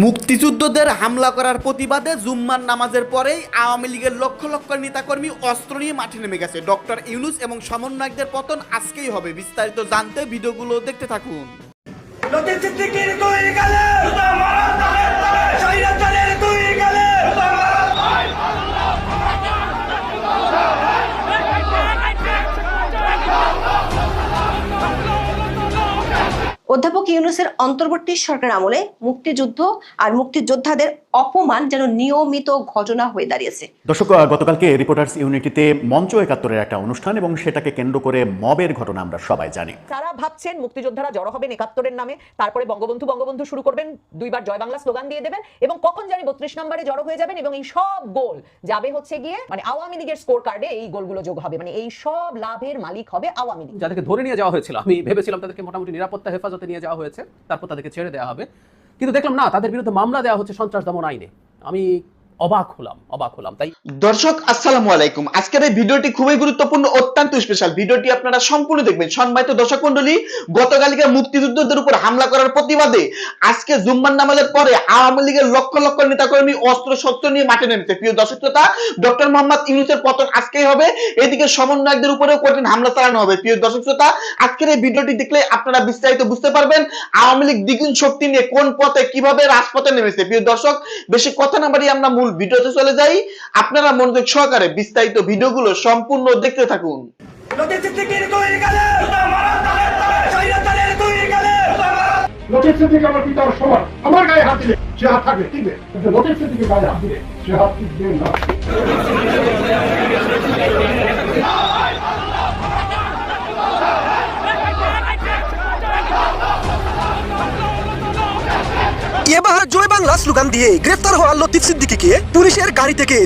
মুক্তিযুদ্ধদের হামলা করার প্রতিবাদে জুম্মার নামাজের পরেই আওয়ামী লীগের লক্ষ লক্ষ নেতাকর্মী অস্ত্র নিয়ে মাঠে নেমে গেছে। ডক্টর ইউনুস এবং সমন্বয়কদের পতন আজকেই হবে। বিস্তারিত জানতে ভিডিওগুলো দেখতে থাকুন। তুই গেলে অধ্যাপক ইউনুসের অন্তর্বর্তী সরকার আমলে মুক্তিযুদ্ধ আর মুক্তিযোদ্ধাদের অপমান যেন নিয়মিত ঘটনা হয়ে দাঁড়িয়েছে। দর্শক গতকালকে রিপোর্টার্স ইউনিটিতে মঞ্চ একাত্তরের একটা অনুষ্ঠান এবং সেটাকে কেন্দ্র করে মবের ঘটনা আমরা সবাই জানি। তারা ভাবছেন মুক্তিযোদ্ধারা জড়ো হবেন একাত্তরের নামে? তারপরে বঙ্গবন্ধু বঙ্গবন্ধু শুরু করবেন দুইবার জয় বাংলা স্লোগান দিয়ে দেবেন এবং কখন জানি বত্রিশ নম্বরে জড়ো হয়ে যাবেন এবং এই সব গোল যাবে হচ্ছে গিয়ে মানে আওয়ামী লীগের স্কোর কার্ডে এই গোলগুলো যোগ হবে মানে এই সব লাভের মালিক হবে আওয়ামী লীগ। যাদেরকে ধরে নিয়ে যাওয়া হয়েছিল আমি ভেবেছিলাম তাদেরকে মোটামুটি নিরাপত্তা হেফাজতে নিয়ে যাওয়া হয়েছে, তারপর তাদেরকে ছেড়ে দেওয়া হবে। কিন্তু দেখলাম না, তাদের বিরুদ্ধে মামলা দেওয়া হচ্ছে সন্ত্রাস দমন আইনে। আমি অবাক হলাম অবাক হলাম। তাই দর্শক, আসসালামু আলাইকুম। আজকের এই ভিডিওটি খুবই গুরুত্বপূর্ণ, অত্যন্ত স্পেশাল ভিডিওটি আপনারা সম্পূর্ণ দেখবেন। সম্মানিত দর্শক মন্ডলী গতকালকে মুক্তিযুদ্ধদের উপর হামলা করার প্রতিবাদে আজকে জুম্মার নামাজের পরে আওয়ামী লীগের লক্ষ লক্ষ নেতাকর্মী অস্ত্র শস্ত্র নিয়ে মাঠে নেমেছে। প্রিয় দর্শক শ্রোতা, ডক্টর মোহাম্মদ ইউনুসের পতন আজকেই হবে। এদিকে সমন্বয়কদের উপরেও কঠিন হামলা চালানো হবে। প্রিয় দর্শক শ্রোতা, আজকের এই ভিডিওটি দেখলে আপনারা বিস্তারিত বুঝতে পারবেন আওয়ামী লীগ দ্বিগুণ শক্তি নিয়ে কোন পথে কীভাবে রাজপথে নেমেছে। প্রিয় দর্শক, বেশি কথা না বাড়িয়ে আমরা মূল ভিডিওতে চলে যাই। আপনারা মনোযোগ সহকারে বিস্তারিত ভিডিওগুলো সম্পূর্ণ দেখতে থাকুন। আমার পিতার সমান। আমার গায়ে হাত দিলে সে হাত থাকবে টিকবে। গায়ে হাত দিলে সে হাত টিকবে না। জয় বাংলা স্লোগান দিয়ে গ্রেফতার হওয়া লতিফ পুলিশের গাড়ি থেকে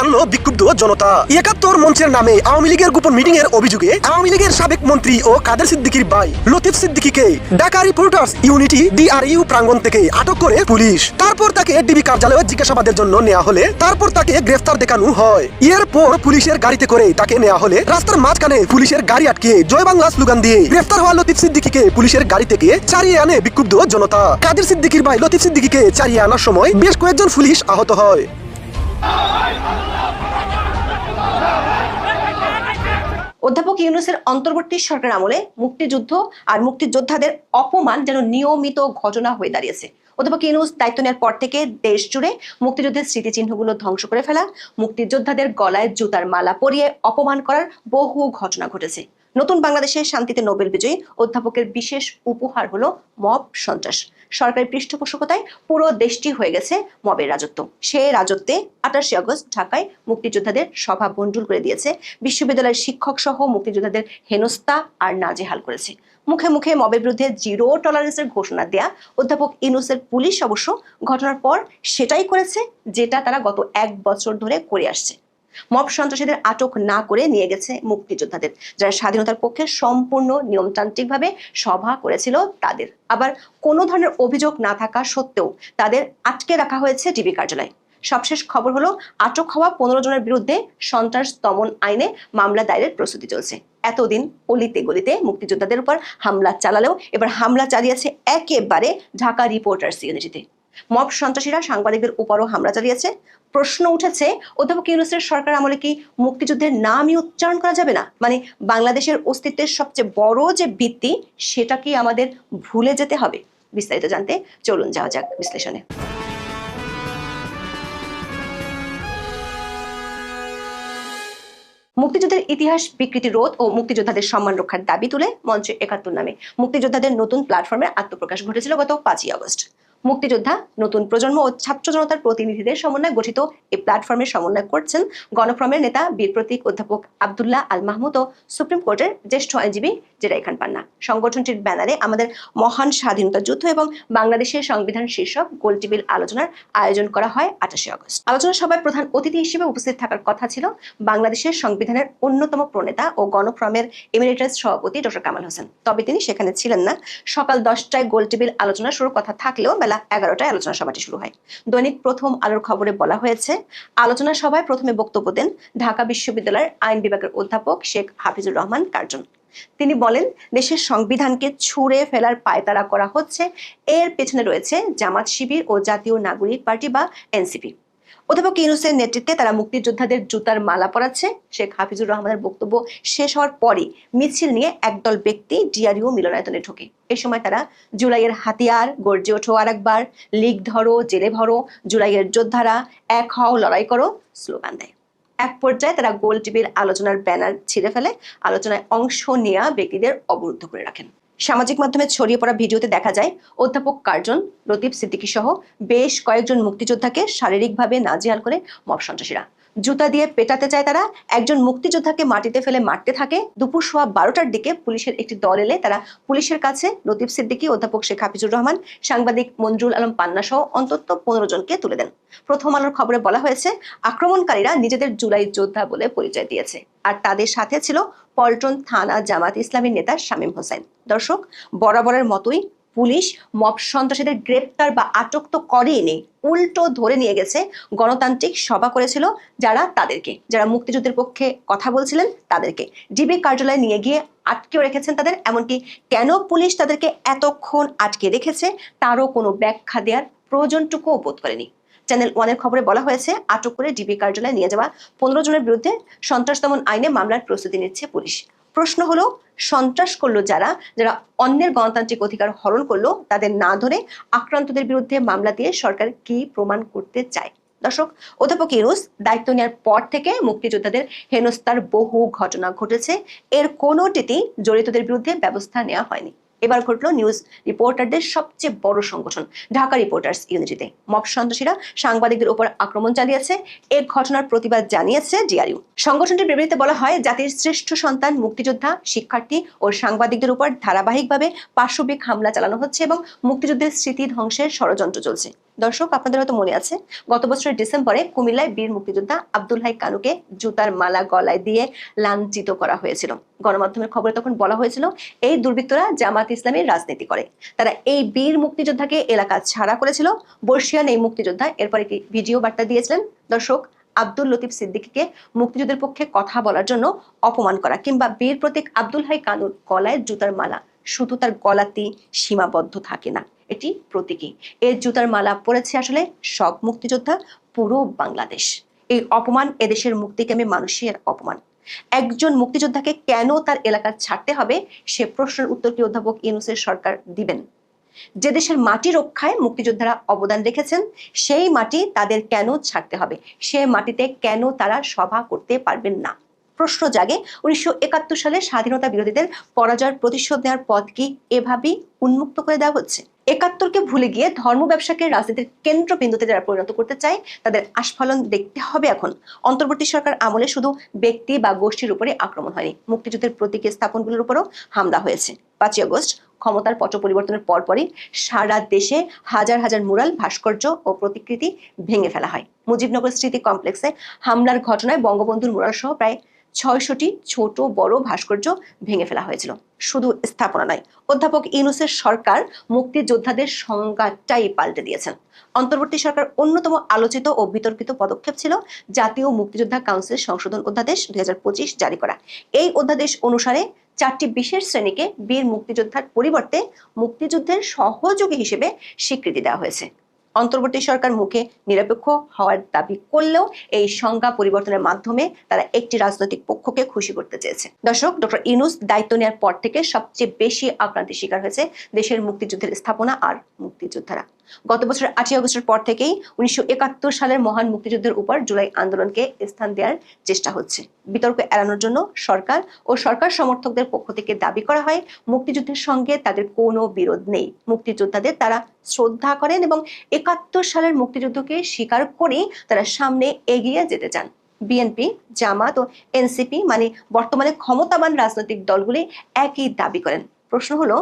আনলো বিক্ষুব্ধ জনতা। একাত্তর মঞ্চের নামে আওয়ামী লীগের গোপন মিটিং এর অভিযোগে আওয়ামী লীগের সাবেক মন্ত্রী ও কাদের ভাই Latif Dhaka reporters unity DRU প্রাঙ্গণ থেকে আটক করে পুলিশ। তারপর তাকে ডিবি কার্যালয়ে জিজ্ঞাসাবাদের জন্য নেওয়া হলে তারপর তাকে গ্রেফতার দেখানো হয়। এরপর পুলিশের গাড়িতে করে তাকে নেওয়া হলে রাস্তার মাঝখানে পুলিশের গাড়ি আটকে জয় বাংলা স্লোগান দিয়ে গ্রেফতার হওয়া লতিফ সিদ্দিকীকে পুলিশের গাড়ি থেকে চারিয়ে আনে বিক্ষুব্ধ জনতা। কাদের সিদ্দিকীর ভাই লতিফ সিদ্দিকীকে চারিয়ে আনার সময় বেশ কয়েকজন পুলিশ আহত হয়। অধ্যাপক ইউনুসের অন্তর্বর্তী সরকার আমলে মুক্তিযুদ্ধ আর মুক্তিযোদ্ধাদের অপমান যেন নিয়মিত ঘটনা হয়ে দাঁড়িয়েছে। অধ্যাপক ইউনুস দায়িত্ব নেওয়ার পর থেকে দেশ জুড়ে মুক্তিযুদ্ধের স্মৃতিচিহ্নগুলো ধ্বংস করে ফেলা, মুক্তিযোদ্ধাদের গলায় জুতার মালা পরিয়ে অপমান করার বহু ঘটনা ঘটেছে। নতুন বাংলাদেশে শান্তিতে নোবেল বিজয়ী অধ্যাপকের বিশেষ উপহার হলো মব সন্ত্রাস। সরকারি পৃষ্ঠপোষকতায় পুরো দেশটি হয়ে গেছে মবের রাজত্ব। সে রাজত্বে আঠাশে আগস্ট ঢাকায় মুক্তিযোদ্ধাদের সভা বন্ডুল করে দিয়েছে। বিশ্ববিদ্যালয়ের শিক্ষক সহ মুক্তিযোদ্ধাদের হেনস্থা আর নাজেহাল করেছে। মুখে মুখে মবের বিরুদ্ধে জিরো টলারেন্সের ঘোষণা দেয়া অধ্যাপক ইনুসের পুলিশ অবশ্য ঘটনার পর সেটাই করেছে, যেটা তারা গত এক বছর ধরে করে আসছে। মব সন্ত্রাসীদের আটক না করে নিয়ে গেছে মুক্তিযোদ্ধাদের, যারা স্বাধীনতার পক্ষে সম্পূর্ণ নিয়মতান্ত্রিকভাবে সভা করেছিল তাদের। আবার কোনো ধরনের অভিযোগ না থাকা সত্ত্বেও তাদের আটকে রাখা হয়েছে ডিবি কার্যালয়। সবশেষ খবর হলো, আটক হওয়া পনেরো জনের বিরুদ্ধে সন্ত্রাস দমন আইনে মামলা দায়েরের প্রস্তুতি চলছে। এতদিন অলিতে গলিতে মুক্তিযোদ্ধাদের উপর হামলা চালালেও এবার হামলা চালিয়েছে একেবারে ঢাকা রিপোর্টার্স ইউনিটিতে। মব সন্ত্রাসীরা সাংবাদিকদের উপরও হামলা চালিয়েছে। প্রশ্ন উঠেছে, অধ্যাপক ইউনুসের সরকার আমলে কি মুক্তিযুদ্ধের নামই উচ্চারণ করা যাবে না? মানে বাংলাদেশের অস্তিত্বের সবচেয়ে বড় যে ভিত্তি, সেটা কি আমাদের ভুলে যেতে হবে? বিস্তারিত জানতে চলুন, যাওয়া যাক বিশ্লেষণে। মুক্তিযুদ্ধের ইতিহাস, বিকৃতি, রোধ ও মুক্তিযোদ্ধাদের সম্মান রক্ষার দাবি তুলে মঞ্চে একাত্তর নামে মুক্তিযোদ্ধাদের নতুন প্ল্যাটফর্মে আত্মপ্রকাশ ঘটেছিল গত পাঁচই আগস্ট। মুক্তিযোদ্ধা, নতুন প্রজন্ম ও ছাত্র জনতার প্রতিনিধিদের সমন্বয়ে গঠিত এই প্ল্যাটফর্মের সমন্বয় করছেন গণফ্রমের নেতা, বীর প্রতীক অধ্যাপক আবদুল্লাহ আল মাহমুদ ও সুপ্রিম কোর্টের জ্যেষ্ঠ আইনজীবী জেরাই খান পান্না সংগঠনটির ব্যানারে আমাদের মহান স্বাধীনতা যুদ্ধ এবং বাংলাদেশের সংবিধান শীর্ষক গোলটিবিল আলোচনার আয়োজন করা হয় আঠাশে আগস্ট। আলোচনা সভায় প্রধান অতিথি হিসেবে উপস্থিত থাকার কথা ছিল বাংলাদেশের সংবিধানের অন্যতম প্রণেতা ও গণফ্রমের এমিরেটাস সভাপতি ডক্টর কামাল হোসেন। তবে তিনি সেখানে ছিলেন না। সকাল দশটায় গোলটেবিল আলোচনা শুরুর কথা থাকলেও বেলা এগারোটায় আলোচনা সভাটি শুরু হয়। দৈনিক প্রথম আলোর খবরে বলা হয়েছে, আলোচনা সভায় প্রথমে বক্তব্য দেন ঢাকা বিশ্ববিদ্যালয়ের আইন বিভাগের অধ্যাপক শেখ হাফিজুর রহমান কার্জন। তিনি বলেন, দেশের সংবিধানকে ছুঁড়ে ফেলার পায়তারা করা হচ্ছে। এর পেছনে রয়েছে জামাত শিবির ও জাতীয় নাগরিক পার্টি বা এনসিপি। অধ্যাপক ইউনুসের নেতৃত্বে তারা মুক্তিযোদ্ধাদের জুতার মালা পরাচ্ছে। শেখ হাফিজুর রহমানের বক্তব্য শেষ হওয়ার পরই মিছিল নিয়ে একদল ব্যক্তি ডিআরইউ মিলনায়তনে ঢোকে। এই সময় তারা জুলাইয়ের হাতিয়ার, গর্জে ওঠো আর একবার লিগ ধরো, জেলে ভরো, জুলাইয়ের যোদ্ধারা এক হও, লড়াই করো, স্লোগান দেয়। এক পর্যায়ে তারা গোল টিভির আলোচনার ব্যানার ছিঁড়ে ফেলে, আলোচনায় অংশ নেওয়া ব্যক্তিদের অবরুদ্ধ করে রাখেন। সামাজিক মাধ্যমে ছড়িয়ে পড়া ভিডিওতে দেখা যায়, অধ্যাপক কার্জন, লতিফ সিদ্দিকী সহ বেশ কয়েকজন মুক্তিযোদ্ধাকে শারীরিকভাবে নাজেহাল করে মব সন্ত্রাসীরা। জুতা দিয়ে পেটাতে চায় তারা। একজন মুক্তিযোদ্ধাকে মাটিতে ফেলে মারতে থাকে। দুপুর সোয়া বারোটার দিকে পুলিশের একটি দল এলে তারা পুলিশের কাছে লতিফ সিদ্দিকী, অধ্যাপক শেখ হাফিজুর রহমান, সাংবাদিক মঞ্জুল আলম পান্না সহ অন্তত পনেরো জনকে তুলে দেন। প্রথম আলোর খবরে বলা হয়েছে, আক্রমণকারীরা নিজেদের জুলাই যোদ্ধা বলে পরিচয় দিয়েছে। আর তাদের সাথে ছিল পল্টন থানা জামাত ইসলামীর নেতা শামীম হোসেন। দর্শক, বরাবরের মতোই পুলিশ মব সন্ত্রাসীদের গ্রেপ্তার বা আটক তো করেনি উল্টো ধরে নিয়ে গেছে, গণতান্ত্রিক সভা করেছিল যারা তাদেরকে, যারা মুক্তিযুদ্ধের পক্ষে কথা বলছিলেন তাদেরকে। ডিবি কার্যালয়ে নিয়ে গিয়ে আটকেও রেখেছেন তাদের, এমনকি কেন পুলিশ তাদেরকে এতক্ষণ আটকে রেখেছে তারও কোনো ব্যাখ্যা দেওয়ার প্রয়োজনটুকুও বোধ করেনি। চ্যানেল ওয়ানের খবরে বলা হয়েছে, আটক করে ডিবি কার্যালয়ে নিয়ে যাওয়া পনেরো জনের বিরুদ্ধে সন্ত্রাস দমন আইনে মামলার প্রস্তুতি নিচ্ছে পুলিশ। প্রশ্ন হলো, সন্ত্রাস করল যারা যারা অন্যের গণতান্ত্রিক অধিকার হরণ করল, তাদের না ধরে আক্রান্তদের বিরুদ্ধে মামলা দিয়ে সরকার কি প্রমাণ করতে চায়? দর্শক, অধ্যাপক ইউনুস দায়িত্ব নেওয়ার পর থেকে মুক্তিযোদ্ধাদের হেনস্থার বহু ঘটনা ঘটেছে। এর কোনোটিতেই জড়িতদের বিরুদ্ধে ব্যবস্থা নেওয়া হয়নি। এবার ঘটলো নিউজ রিপোর্টারদের সবচেয়ে বড় সংগঠন, ঢাকা রিপোর্টার্স ইউনিটিতে মব সন্ত্রাসীরা সাংবাদিকদের উপর আক্রমণ চালিয়েছে। এ ঘটনার প্রতিবাদ জানিয়েছে ডিআরইউ সংগঠনটির বিবৃতিতে বলা হয়, জাতির শ্রেষ্ঠ সন্তান, মুক্তিযোদ্ধা, শিক্ষার্থী ও সাংবাদিকদের উপর ধারাবাহিকভাবে পার্শ্ববিক হামলা চালানো হচ্ছে এবং মুক্তিযুদ্ধের স্মৃতি ধ্বংসের ষড়যন্ত্র চলছে। দর্শক, আপনাদের হয়তো মনে আছে, গত বছরের ডিসেম্বরে কুমিল্লায় বীর মুক্তিযোদ্ধা আব্দুল হাই কানুকে জুতার মালা গলায় দিয়ে লাঞ্ছিত করা হয়েছিল। গণমাধ্যমের খবরে তখন বলা হয়েছিল, এই দুর্বৃত্তরা জামাত ইসলামের রাজনীতি করে। তারা এই বীর মুক্তিযোদ্ধাকে এলাকা ছাড়া করেছিল। বর্ষিয়ান এই মুক্তিযোদ্ধা এরপর একটি ভিডিও বার্তা দিয়েছিলেন। দর্শক, আব্দুল লতিফ সিদ্দিকীকে মুক্তিযুদ্ধের পক্ষে কথা বলার জন্য অপমান করা কিংবা বীর প্রতীক আব্দুল হাই কানুর গলায় জুতার মালা, শুধু তার গলাতেই সীমাবদ্ধ থাকে না। এটি প্রতীকী। এর জুতার মালা পড়েছে আসলে সব মুক্তিযোদ্ধা পুরো বাংলাদেশ। এই অপমান এদেশের মুক্তিকামী মানুষের অপমান। একজন মুক্তিযোদ্ধাকে কেন তার এলাকা ছাড়তে হবে, সে প্রশ্নের উত্তর কি অধ্যাপক ইউনুসের সরকার দিবেন? যে দেশের মাটি রক্ষায় মুক্তিযোদ্ধারা অবদান রেখেছেন, সেই মাটি তাদের কেন ছাড়তে হবে? সে মাটিতে কেন তারা সভা করতে পারবেন না? প্রশ্ন জাগে, উনিশশো একাত্তর সালে স্বাধীনতা বিরোধীদের পরাজয়ের প্রতিশোধ নেওয়ার পথ কি এভাবেই উন্মুক্ত করে দেওয়া হচ্ছে? একাত্তরকে ভুলে গিয়ে ধর্ম ব্যবসাকে রাজনীতির কেন্দ্রবিন্দুতে যারা পরিণত করতে চায়, তাদের আস্ফালন দেখতে হবে এখন। অন্তর্বর্তী সরকার আমলে শুধু ব্যক্তি বা গোষ্ঠীর উপরে আক্রমণ হয়নি, মুক্তিযুদ্ধের প্রতীকী স্থাপনগুলোর উপরও হামলা হয়েছে। পাঁচই আগস্ট, ক্ষমতার পট পরিবর্তনের পরপরই সারা দেশে হাজার হাজার মুরাল, ভাস্কর্য ও প্রতিকৃতি ভেঙে ফেলা হয়। মুজিবনগর স্মৃতি কমপ্লেক্সে হামলার ঘটনায় বঙ্গবন্ধুর মুরাল সহ প্রায় ছয়শটি ছোট বড় ভাস্কর্য ভেঙে ফেলা হয়েছিল। শুধু স্থাপনা নয়, অধ্যাপক ইউনুসের সরকার মুক্তিযোদ্ধাদের সংজ্ঞাটাই পাল্টে দিয়েছেন। অন্তর্বর্তী সরকার অন্যতম আলোচিত ও বিতর্কিত পদক্ষেপ ছিল জাতীয় মুক্তিযোদ্ধা কাউন্সিল সংশোধন অধ্যাদেশ দুই হাজার পঁচিশ জারি করা। এই অধ্যাদেশ অনুসারে চারটি বিশেষ শ্রেণীকে বীর মুক্তিযোদ্ধার পরিবর্তে মুক্তিযুদ্ধের সহযোগী হিসেবে স্বীকৃতি দেওয়া হয়েছে। অন্তর্বর্তী সরকার মুখে নিরপেক্ষ হওয়ার দাবি করলেও এই সংজ্ঞা পরিবর্তনের মাধ্যমে তারা একটি রাজনৈতিক পক্ষকে খুশি করতে চেয়েছে। দর্শক, ডক্টর ইনুস দায়িত্ব নেওয়ার পর থেকে সবচেয়ে বেশি আক্রান্তের শিকার হয়েছে দেশের মুক্তিযুদ্ধের স্থাপনা আর মুক্তিযোদ্ধারা। গত বছর আটই আগস্টের পর থেকেই উনিশশো একাত্তর সালের মহান মুক্তিযুদ্ধের উপর জুলাই আন্দোলনকে স্থান দেওয়ার চেষ্টা হচ্ছে। বিতর্ক এড়ানোর জন্য সরকার ও সরকার সমর্থকদের পক্ষ থেকে দাবি করা হয়, মুক্তিযুদ্ধের সঙ্গে তাদের কোনো বিরোধ নেই। মুক্তিযোদ্ধাদের তারা শ্রদ্ধা করেন এবং একাত্তর সালের মুক্তিযুদ্ধকে স্বীকার করেই তারা সামনে এগিয়ে যেতে চান। বিএনপি, জামাত ও এনসিপি মানে বর্তমানে ক্ষমতাবান রাজনৈতিক দলগুলি একই দাবি করেন। প্রশ্ন হলো,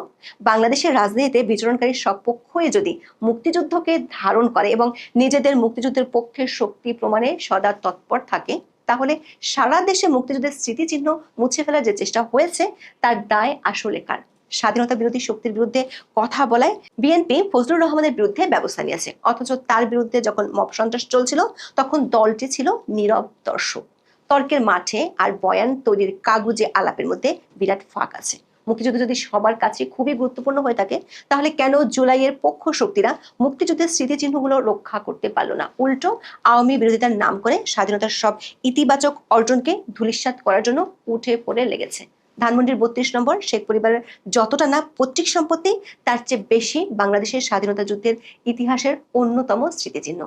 বাংলাদেশের রাজনীতিতে বিচরণকারী সব পক্ষই যদি মুক্তিযুদ্ধকে ধারণ করে এবং নিজেদের মুক্তিযুদ্ধের পক্ষে শক্তি প্রমাণে সদা তৎপর থাকে, তাহলে সারা দেশে মুক্তিযুদ্ধের স্মৃতিচিহ্ন মুছে ফেলার যে চেষ্টা হয়েছে, তার দায় আসলে কার? স্বাধীনতা বিরোধী শক্তির বিরুদ্ধে কথা বলায় বিএনপি ফজলুর রহমানের বিরুদ্ধে ব্যবস্থা নিয়েছে, অথচ তার বিরুদ্ধে যখন মব সন্ত্রাস চলছিল, তখন দলটি ছিল নীরব দর্শক। তর্কের মাঠে আর বয়ান তৈরির কাগজে আলাপের মধ্যে বিরাট ফাঁক আছে। মুক্তিযুদ্ধ যদি সবার কাছে খুবই গুরুত্বপূর্ণ হয়ে থাকে, তাহলে কেন জুলাইয়ের পক্ষ শক্তিরা মুক্তিযুদ্ধের স্মৃতিচিহ্নগুলো রক্ষা করতে পারল না? উল্টো, আওয়ামী বিরোধিতার নাম করে স্বাধীনতার সব ইতিবাচক অর্জনকে ধূলিসাৎ করার জন্য উঠে পড়ে লেগেছে। ধানমন্ডির বত্রিশ নম্বর, শেখ পরিবারের যতটা না পৈতৃক সম্পত্তি, তার চেয়ে বেশি বাংলাদেশের স্বাধীনতা যুদ্ধের ইতিহাসের অন্যতম স্মৃতিচিহ্ন।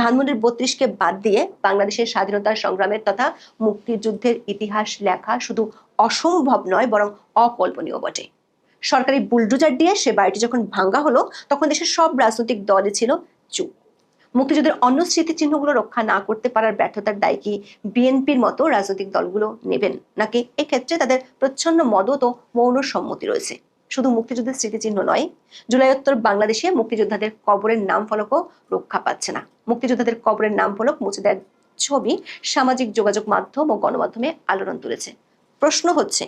ধানমন্ডির বত্রিশকে বাদ দিয়ে বাংলাদেশের স্বাধীনতা সংগ্রামের তথা মুক্তিযুদ্ধের ইতিহাস লেখা শুধু অসম্ভব নয়, বরং অকল্পনীয় বটে। সরকারি বুলডোজার দিয়ে সে বাড়িটি যখন ভাঙ্গা হলো, তখন দেশের সব রাজনৈতিক দলই ছিল চুপ। মুক্তিযুদ্ধের অন্য স্মৃতিচিহ্নগুলো রক্ষা না করতে পারার ব্যর্থতার দায় কি বিএনপির মতো রাজনৈতিক দলগুলো নেবেন? নাকি এক্ষেত্রে তাদের প্রচ্ছন্ন মদত ও মৌন সম্মতি রয়েছে? শুধু মুক্তিযুদ্ধের স্মৃতিচিহ্ন নয় জুলাইোত্তর বাংলাদেশে মুক্তিযোদ্ধাদের কবরের নাম ফলকও রক্ষা পাচ্ছে না। মুক্তিযোদ্ধাদের কবরের নাম ফলক মুছে দেওয়ার ছবি সামাজিক যোগাযোগ মাধ্যম ও গণমাধ্যমে আলোড়ন তুলেছে। প্রশ্ন হচ্ছে,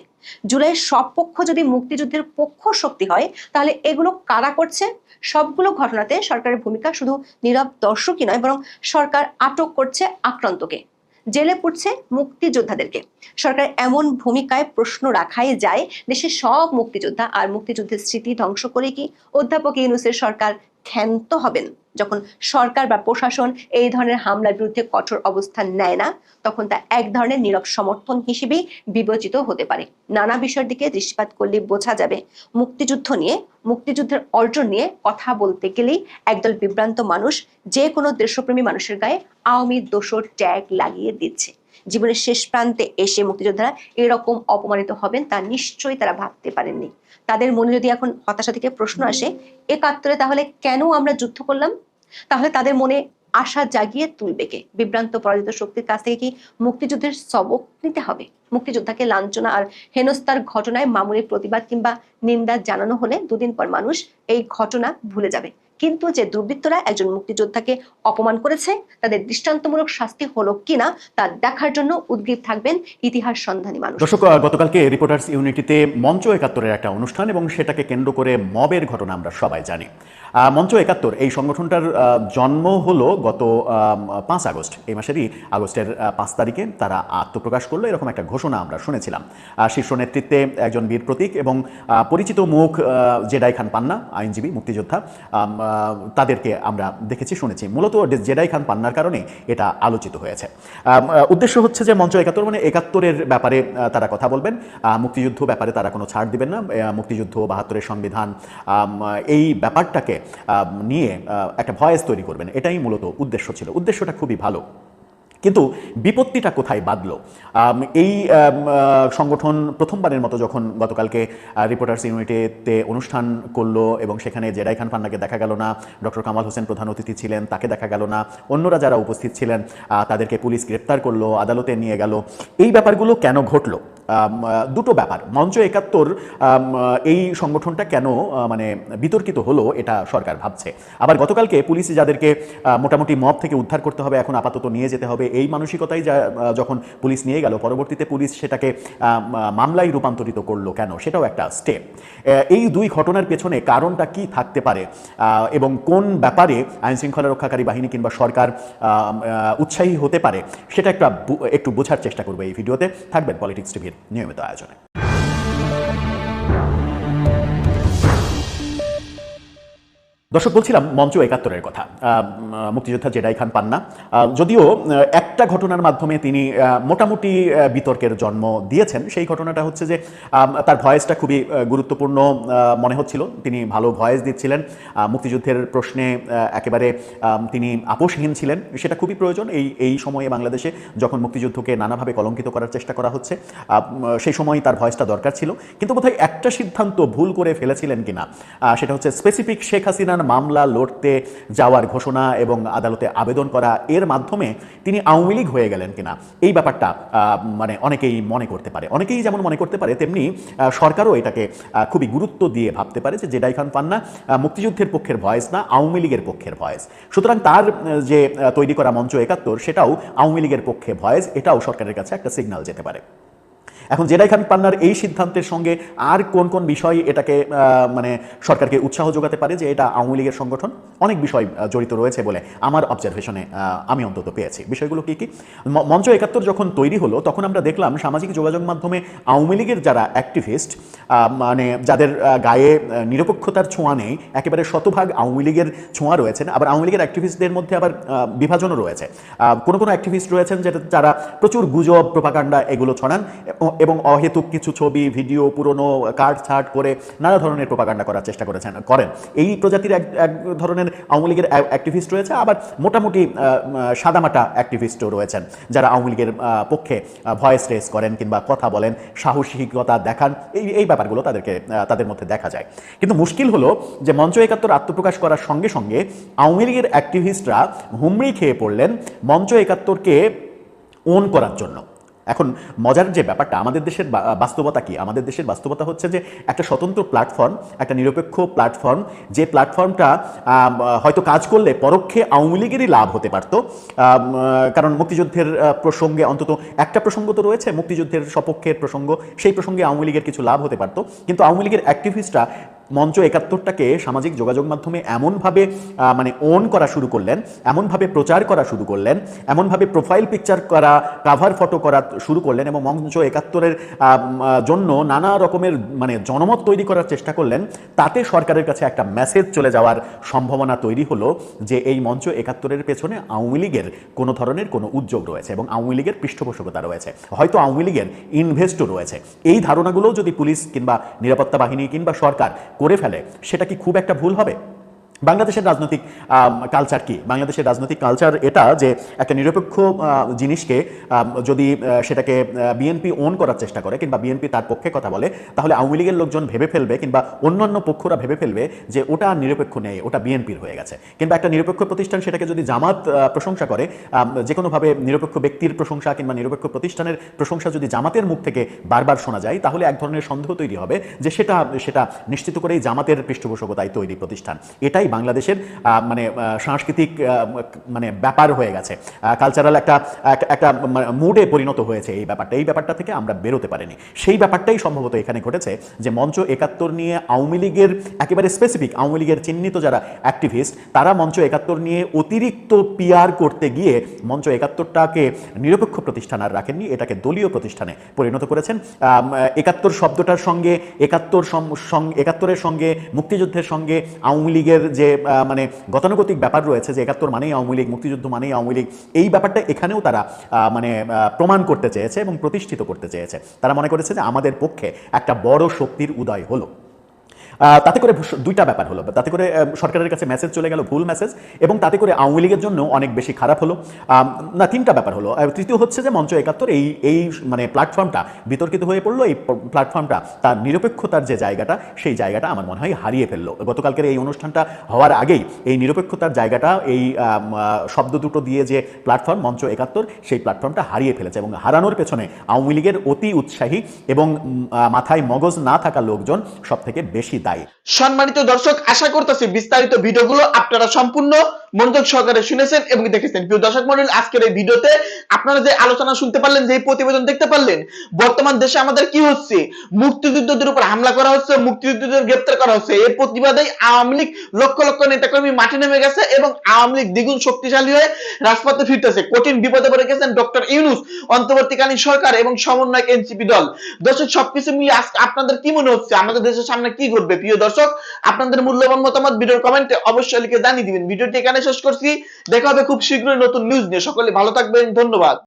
জুলাইয়ের সব পক্ষ যদি মুক্তিযুদ্ধের পক্ষ শক্তি হয়, তাহলে এগুলো কারা করছে? সবগুলো ঘটনাতে সরকারের ভূমিকা শুধু নীরব দর্শকই নয়, বরং সরকার আটক করছে আক্রান্তকে। জেলে পুড়ছে মুক্তিযোদ্ধাদেরকে। সরকার এমন ভূমিকায় প্রশ্ন রাখাই যায় দেশের সব মুক্তিযোদ্ধা আর মুক্তিযুদ্ধের স্মৃতি ধ্বংস করে কি অধ্যাপক ইউনুসের সরকার ক্ষান্ত হবেন? যখন সরকার বা প্রশাসন এই ধরনের হামলার বিরুদ্ধে কঠোর অবস্থান নেয় না, তখন তা এক ধরনের নীরব সমর্থন হিসেবেই বিবেচিত হতে পারে। নানা বিষয়ের দিকে দৃষ্টিপাত করলে বোঝা যাবে, মুক্তিযুদ্ধ নিয়ে, মুক্তিযুদ্ধের অর্জন নিয়ে কথা বলতে গেলেই একদল বিভ্রান্ত মানুষ যে কোনো দেশপ্রেমী মানুষের গায়ে আওয়ামী দোষর ট্যাগ লাগিয়ে দিচ্ছে। জীবনের শেষ প্রান্তে এসে মুক্তিযোদ্ধারা এরকম অপমানিত হবেন তা নিশ্চয়ই তারা ভাবতে পারেননি। তাদের মনে যদি এখন হতাশা থেকে প্রশ্ন আসে একাত্তরে তাহলে কেন আমরা যুদ্ধ করলাম? তাহলে তাদের মনে আশা জাগিয়ে তুলবে কে? বিভ্রান্ত পরাজিত শক্তির কাছ থেকে কি মুক্তিযুদ্ধের সবক নিতে হবে? মুক্তিযোদ্ধাকে লাঞ্ছনা আর হেনস্তার ঘটনায় মামুলি প্রতিবাদ কিংবা নিন্দা জানানো হলে দুদিন পর মানুষ এই ঘটনা ভুলে যাবে। কিন্তু যে দুর্বৃত্তরা একজন মুক্তিযোদ্ধাকে অপমান করেছে, তাদের দৃষ্টান্তমূলক শাস্তি হলো কিনা, তা দেখার জন্য উদ্গ্রীব থাকবেন ইতিহাস সন্ধানী মানুষ। দর্শক গতকালকে রিপোর্টার্স ইউনিটিতে মঞ্চ একাত্তরের একটা অনুষ্ঠান এবং সেটাকে কেন্দ্র করে মবের ঘটনা আমরা সবাই জানি। মঞ্চ একাত্তর, এই সংগঠনটার জন্ম হলো গত পাঁচ আগস্ট, এই মাসেরই আগস্টের পাঁচ তারিখে তারা আত্মপ্রকাশ করল, এরকম একটা ঘোষণা আমরা শুনেছিলাম। শীর্ষ নেতৃত্বে একজন বীর প্রতীক এবং পরিচিত মুখ জেডাই খান পান্না, আইনজীবী, মুক্তিযোদ্ধা তাদেরকে আমরা দেখেছি, শুনেছি। মূলত জেডাই খান পান্নার কারণে এটা আলোচিত হয়েছে। উদ্দেশ্য হচ্ছে যে মঞ্চ একাত্তর মানে একাত্তরের ব্যাপারে তারা কথা বলবেন। মুক্তিযুদ্ধ ব্যাপারে তারা কোনো ছাড় দিবেন না। মুক্তিযুদ্ধ বাহাত্তরের সংবিধান এই ব্যাপারটাকে নিয়ে একটা ভয়েস তৈরি করবেন। এটাই মূলত উদ্দেশ্য ছিল। উদ্দেশ্যটা খুবই ভালো। কিন্তু বিপত্তিটা কোথায় বাঁধলো? এই সংগঠন প্রথমবারের মতো যখন গতকালকে রিপোর্টার্স ইউনিটিতে অনুষ্ঠান করল এবং সেখানে জেডাই খান পান্নাকে দেখা গেল না, ডক্টর কামাল হোসেন প্রধান অতিথি ছিলেন, তাকে দেখা গেল না, অন্যরা যারা উপস্থিত ছিলেন তাদেরকে পুলিশ গ্রেপ্তার করল, আদালতে নিয়ে গেল। এই ব্যাপারগুলো কেন ঘটলো? দুটো ব্যাপার। মঞ্চ একাত্তর এই সংগঠনটা কেন মানে বিতর্কিত হলো এটা সরকার ভাবছে। আবার গতকালকে পুলিশ যাদেরকে মোটামুটি মব থেকে উদ্ধার করতে হবে, এখন আপাতত নিয়ে যেতে হবে এই মানসিকতাই যা- যখন পুলিশ নিয়ে গেল, পরবর্তীতে পুলিশ সেটাকে মামলায় রূপান্তরিত করল কেন? সেটাও একটা স্টেপ এই দুই ঘটনার পেছনে কারণটা কি থাকতে পারে? এবং কোন ব্যাপারে আইন শৃঙ্খলা রক্ষাকারী বাহিনী কিংবা সরকার উৎসাহী হতে পারে? সেটা একটা একটু বোঝার চেষ্টা করবে এই ভিডিওতে। থাকবেন পলিটিক্স টিভির নিয়মিত আয়োজনে। দর্শক, বলছিলাম মঞ্চ একাত্তরের কথা। মুক্তিযোদ্ধা জেডাই খান পান্না। যদিও একটা ঘটনার মাধ্যমে তিনি মোটামুটি বিতর্কের জন্ম দিয়েছেন। সেই ঘটনাটা হচ্ছে যে তার ভয়েসটা খুবই গুরুত্বপূর্ণ মনে হচ্ছিল। তিনি ভালো ভয়েস দিচ্ছিলেন। মুক্তিযুদ্ধের প্রশ্নে একেবারে তিনি আপোষহীন ছিলেন। সেটা খুবই প্রয়োজন। এই এই সময়ে বাংলাদেশে যখন মুক্তিযুদ্ধকে নানাভাবে কলঙ্কিত করার চেষ্টা করা হচ্ছে সেই সময় তার ভয়েসটা দরকার ছিল। কিন্তু বোধহয় একটা সিদ্ধান্ত ভুল করে ফেলেছিলেন কিনা সেটা হচ্ছে স্পেসিফিক শেখ হাসিনার মামলা লড়তে যাওয়ার ঘোষণা এবং আদালতে আবেদন করা এর মাধ্যমে তিনি আওয়ামী লীগ হয়ে গেলেন কিনা? এই ব্যাপারটা মানে অনেকেই মনে করতে পারে। অনেকেই যেমন মনে করতে পারে, তেমনি সরকারও এটাকে খুবই গুরুত্ব দিয়ে ভাবতে পারে যে জেডাই খান পান্না মুক্তিযুদ্ধের পক্ষের ভয়েস না, আওয়ামী লীগের পক্ষের ভয়েস। সুতরাং তার যে তৈরি করা মঞ্চ একাত্তর, সেটাও আওয়ামী লীগের পক্ষে ভয়েস, এটাও সরকারের কাছে একটা সিগন্যাল যেতে পারে। এখন জেডাই খান পান্নার এই সিদ্ধান্তের সঙ্গে আর কোন কোন বিষয় এটাকে মানে সরকারকে উৎসাহ যোগাতে পারে যে এটা আওয়ামী লীগের সংগঠন? অনেক বিষয় জড়িত রয়েছে বলে আমার অবজারভেশনে আমি অন্তত পেয়েছি। বিষয়গুলো কি কি? মঞ্চ একাত্তর যখন তৈরি হলো, তখন আমরা দেখলাম সামাজিক যোগাযোগ মাধ্যমে আওয়ামী লীগের যারা অ্যাক্টিভিস্ট মানে যাদের গায়ে নিরপেক্ষতার ছোঁয়া নেই, একেবারে শতভাগ আওয়ামী লীগের ছোঁয়া রয়েছেন, আবার আওয়ামী লীগের অ্যাক্টিভিস্টদের মধ্যে আবার বিভাজনও রয়েছে। কোনো কোনো অ্যাক্টিভিস্ট রয়েছেন যেটা, যারা প্রচুর গুজব প্রপাগান্ডা এগুলো ছড়ান এবং অহেতুক কিছু ছবি, ভিডিও, পুরনো কার্ড ছাট করে নানা ধরনের প্রপাগান্ডা করার চেষ্টা করেছেন, করেন। এই প্রজাতির এক এক ধরনের আওয়ামী লীগের অ্যাক্টিভিস্ট রয়েছে, আবার মোটামুটি সাদামাটা অ্যাক্টিভিস্টও রয়েছেন, যারা আওয়ামী লীগের পক্ষে ভয়েস রেস করেন কিংবা কথা বলেন, সাহসিকতা দেখান, এই এই ব্যাপারগুলো তাদেরকে তাদের মধ্যে দেখা যায়। কিন্তু মুশকিল হলো যে মঞ্চ একাত্তর আত্মপ্রকাশ করার সঙ্গে সঙ্গে আওয়ামী লীগের অ্যাক্টিভিস্টরা হুমড়ি খেয়ে পড়লেন মঞ্চ একাত্তরকে ওন করার জন্য। এখন মজার যে ব্যাপারটা, আমাদের দেশের বাস্তবতা কি? আমাদের দেশের বাস্তবতা হচ্ছে যে একটা স্বতন্ত্র প্ল্যাটফর্ম একটা নিরপেক্ষ প্ল্যাটফর্ম যে প্ল্যাটফর্মটা হয়তো কাজ করলে পরোক্ষে আওয়ামী লীগেরই লাভ হতে পারতো। কারণ মুক্তিযুদ্ধের প্রসঙ্গে অন্তত একটা প্রসঙ্গ তো রয়েছে, মুক্তিযুদ্ধের সপক্ষের প্রসঙ্গ, সেই প্রসঙ্গে আওয়ামী লীগের কিছু লাভ হতে পারতো। কিন্তু আওয়ামী লীগের অ্যাক্টিভিস্টরা মঞ্চ একাত্তরটাকে সামাজিক যোগাযোগ মাধ্যমে এমনভাবে মানে ওন করা শুরু করলেন, এমনভাবে প্রচার করা শুরু করলেন, এমনভাবে প্রোফাইল পিকচার করা কাভার ফটো করা শুরু করলেন এবং মঞ্চ একাত্তরের জন্য নানা রকমের মানে জনমত তৈরি করার চেষ্টা করলেন, তাতে সরকারের কাছে একটা মেসেজ চলে যাওয়ার সম্ভাবনা তৈরি হলো যে এই মঞ্চ একাত্তরের পেছনে আওয়ামী লীগের কোনো ধরনের কোনো উদ্যোগ রয়েছে এবং আওয়ামী লীগের পৃষ্ঠপোষকতা রয়েছে। হয়তো আওয়ামী লীগের ইনভেস্টও রয়েছে। এই ধারণাগুলো যদি পুলিশ কিংবা নিরাপত্তা বাহিনী কিংবা সরকার করে ফেলে সেটা কি খুব একটা ভুল হবে? বাংলাদেশের রাজনৈতিক কালচার কি? বাংলাদেশের রাজনৈতিক কালচার এটা যে একটা নিরপেক্ষ জিনিসকে যদি সেটাকে বিএনপি ওন করার চেষ্টা করে কিংবা বিএনপি তার পক্ষে কথা বলে, তাহলে আওয়ামী লীগের লোকজন ভেবে ফেলবে কিংবা অন্যান্য পক্ষরা ভেবে ফেলবে যে ওটা নিরপেক্ষ নেই, ওটা বিএনপির হয়ে গেছে। কিংবা একটা নিরপেক্ষ প্রতিষ্ঠান সেটাকে যদি জামাত প্রশংসা করে যে কোনোভাবে নিরপেক্ষ ব্যক্তির প্রশংসা কিংবা নিরপেক্ষ প্রতিষ্ঠানের প্রশংসা যদি জামাতের মুখ থেকে বারবার শোনা যায়, তাহলে এক ধরনের সন্দেহ তৈরি হবে যে সেটা সেটা নিশ্চিত করেই জামাতের পৃষ্ঠপোষকতায় তৈরি প্রতিষ্ঠান। এটাই বাংলাদেশের মানে সাংস্কৃতিক মানে ব্যাপার হয়ে গেছে। কালচারাল একটা একটা- মুডে পরিণত হয়েছে এই ব্যাপারটা। এই ব্যাপারটা থেকে আমরা বেরোতে পারিনি। সেই ব্যাপারটাই সম্ভবত এখানে ঘটেছে যে মঞ্চ একাত্তর নিয়ে আওয়ামী লীগের একেবারে স্পেসিফিক আওয়ামী লীগের চিহ্নিত যারা অ্যাক্টিভিস্ট তারা মঞ্চ একাত্তর নিয়ে অতিরিক্ত পিয়ার করতে গিয়ে মঞ্চ একাত্তরটাকে নিরপেক্ষ প্রতিষ্ঠান আর রাখেননি, এটাকে দলীয় প্রতিষ্ঠানে পরিণত করেছেন। একাত্তর শব্দটার সঙ্গে, একাত্তর একাত্তরের সঙ্গে, মুক্তিযুদ্ধের সঙ্গে আওয়ামী লীগের যে আহ, মানে গতানুগতিক ব্যাপার রয়েছে যে একাত্তর মানেই আওয়ামী লীগ মুক্তিযুদ্ধ মানেই আওয়ামী লীগ এই ব্যাপারটা এখানেও তারা মানে প্রমাণ করতে চেয়েছে এবং প্রতিষ্ঠিত করতে চেয়েছে। তারা মনে করেছে যে আমাদের পক্ষে একটা বড় শক্তির উদয় হলো। তাতে করে দুইটা ব্যাপার হলো। তাতে করে সরকারের কাছে মেসেজ চলে গেল, ভুল মেসেজ এবং তাতে করে আওয়ামী লীগের জন্য অনেক বেশি খারাপ হলো। না, তিনটা ব্যাপার হলো। তৃতীয় হচ্ছে যে মঞ্চ একাত্তর এই এই মানে প্ল্যাটফর্মটা বিতর্কিত হয়ে পড়ল। এই প্ল্যাটফর্মটা তার নিরপেক্ষতার যে জায়গাটা, সেই জায়গাটা আমার মনে হয় হারিয়ে ফেলল। গতকালকের এই অনুষ্ঠানটা হওয়ার আগেই এই নিরপেক্ষতার জায়গাটা, এই শব্দ দুটো দিয়ে যে প্ল্যাটফর্ম মঞ্চ একাত্তর, সেই প্ল্যাটফর্মটা হারিয়ে ফেলেছে এবং হারানোর পেছনে আওয়ামী লীগের অতি উৎসাহী এবং মাথায় মগজ না থাকা লোকজন সব থেকে বেশি দায়ী সম্মানিত দর্শক আশা করতেছি বিস্তারিত ভিডিওগুলো আপনারা সম্পূর্ণ মনোযোগ সহকারে শুনেছেন এবং দেখেছেন। প্রিয় দর্শক মন্ডল, আজকের এই ভিডিওতে আপনারা যে আলোচনা শুনতে পারলেন, যে প্রতিবেদন দেখতে পারলেন, বর্তমান দেশে আমাদের কি হচ্ছে? মুক্তিযুদ্ধদের উপর হামলা করা হচ্ছে, মুক্তিযুদ্ধদের গ্রেপ্তার করা হচ্ছে। এর প্রতিবাদে আওয়ামী লীগ লক্ষ লক্ষ নেতাকর্মী মাঠে নেমে গেছে এবং আওয়ামী লীগ দ্বিগুণ শক্তিশালী হয়ে রাজপথে ফিরতেছে। কঠিন বিপদে পড়ে গেছেন ডক্টর ইউনুস, অন্তর্বর্তীকালীন সরকার এবং সমন্বয়ক এনসিপি দল। দর্শক, সবকিছু মিলিয়ে আজকে আপনাদের কি মনে হচ্ছে? আমাদের দেশের সামনে কি ঘটবে? প্রিয় দর্শক, আপনাদের মূল্যবান মতামত ভিডিওর কমেন্টে অবশ্যই লিখে জানিয়ে দিবেন। ভিডিওটি এখানে শেষ করছি। দেখা হবে খুব শীঘ্রই নতুন নিউজ নিয়ে। সকলে ভালো থাকবেন। ধন্যবাদ।